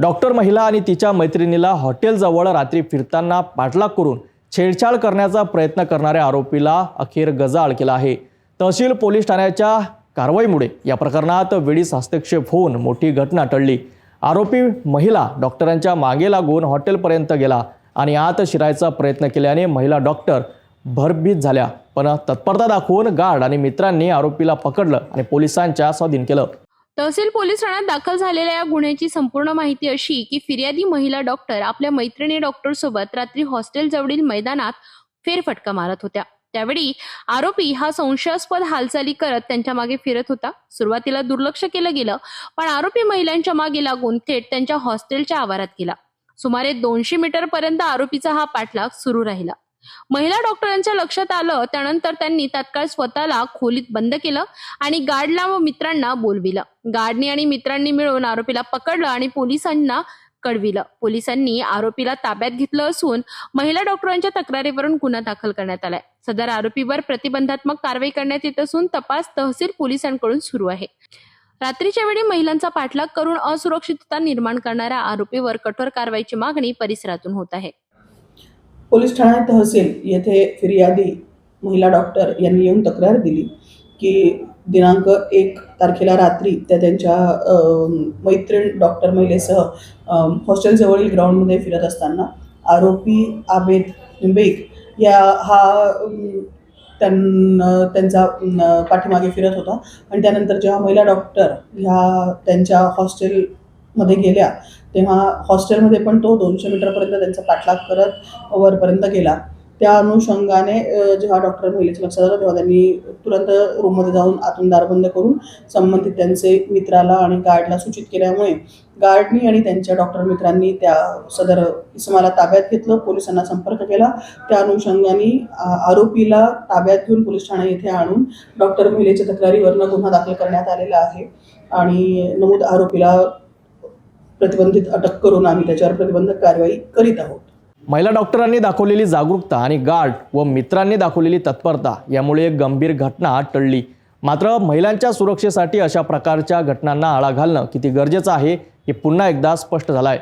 Doctor महिला आणि तिच्या मैत्रिणीला हॉटेलजवळ रात्री फिरताना पाठलाग करून छेडछाड करण्याचा प्रयत्न करणाऱ्या आरोपीला अखेर गजाआड केला आहे. तहसील पोलीस ठाण्याच्या कारवाईमुळे या प्रकरणात वेळीच हस्तक्षेप होऊन मोठी घटना टळली. आरोपी महिला डॉक्टरांच्या मागे लागून हॉटेलपर्यंत गेला आणि आत शिरायचा प्रयत्न केल्याने महिला डॉक्टर भरभीत झाल्या. पण तत्परता दाखवून गार्ड आणि मित्रांनी आरोपीला पकडलं आणि पोलिसांच्या स्वाधीन केलं. तहसील पोलीस ठाण्यात दाखल झालेल्या या गुन्ह्याची संपूर्ण माहिती अशी की फिर्यादी महिला डॉक्टर आपल्या मैत्रिणी डॉक्टर सोबत रात्री हॉस्टेल जवळील मैदानात फेरफटका मारत होत्या. त्यावेळी आरोपी हा संशयास्पद हालचाली करत त्यांच्या मागे फिरत होता. सुरुवातीला दुर्लक्ष केलं गेलं पण आरोपी महिलांच्या मागे लागून थेट त्यांच्या हॉस्टेलच्या आवारात गेला. सुमारे दोनशे मीटर पर्यंत आरोपीचा हा पाठलाग सुरू राहिला. महिला डॉक्टरांच्या लक्षात आलं त्यानंतर त्यांनी तात्काळ स्वतःला खोलीत बंद केलं आणि गार्डला व मित्रांना बोलविलं. गार्डनी आणि मित्रांनी मिळून आरोपीला पकडलं आणि पोलिसांना कळविलं. पोलिसांनी आरोपीला ताब्यात घेतलं असून महिला डॉक्टरांच्या तक्रारीवरून गुन्हा दाखल करण्यात आलाय. सदर आरोपीवर प्रतिबंधात्मक कारवाई करण्यात येत असून तपास तहसील पोलिसांकडून सुरू आहे. रात्रीच्या वेळी महिलांचा पाठलाग करून असुरक्षितता निर्माण करणाऱ्या आरोपीवर कठोर कारवाईची मागणी परिसरातून होत आहे. पोलीस ठाण्यात तहसील येथे फिर्यादी महिला डॉक्टर यांनी येऊन तक्रार दिली की दिनांक एक तारखेला रात्री त्या त्यांच्या मैत्रीण डॉक्टर महिलेसह हॉस्टेलजवळील ग्राउंडमध्ये फिरत असताना आरोपी आबेद बेग या हा त्यां त्यांचा पाठीमागे फिरत होता. आणि त्यानंतर जेव्हा महिला डॉक्टर ह्या त्यांच्या हॉस्टेलमध्ये गेल्या तेव्हा हॉस्टेलमध्ये पण तो दोनशे मीटरपर्यंत त्यांचा पाठलाग करत वरपर्यंत गेला. त्या अनुषंगाने जेव्हा डॉक्टर महिलेच्या लक्षात आलं तेव्हा त्यांनी तुरंत रूममध्ये जाऊन आतून दारबंद करून संबंधित त्यांचे मित्राला आणि गार्डला सूचित केल्यामुळे गार्डनी आणि त्यांच्या डॉक्टर मित्रांनी त्या सदर इसमाला ताब्यात घेतलं पोलिसांना संपर्क केला. त्या अनुषंगाने आरोपीला ताब्यात घेऊन पोलीस ठाणे येथे आणून डॉक्टर महिलेच्या तक्रारीवरनं गुन्हा दाखल करण्यात आलेला आहे. आणि नमूद आरोपीला प्रतिबंधित अटक करून आम्ही त्याच्यावर प्रतिबंधक कारवाई करीत आहोत. महिला डॉक्टरांनी दाखवलेली जागरूकता आणि गार्ड व मित्रांनी दाखवलेली तत्परता यामुळे एक गंभीर घटना टळली. मात्र महिलांच्या सुरक्षेसाठी अशा प्रकारच्या घटनांना आळा घालणं किती गरजेचं आहे हे पुन्हा एकदा स्पष्ट झालं आहे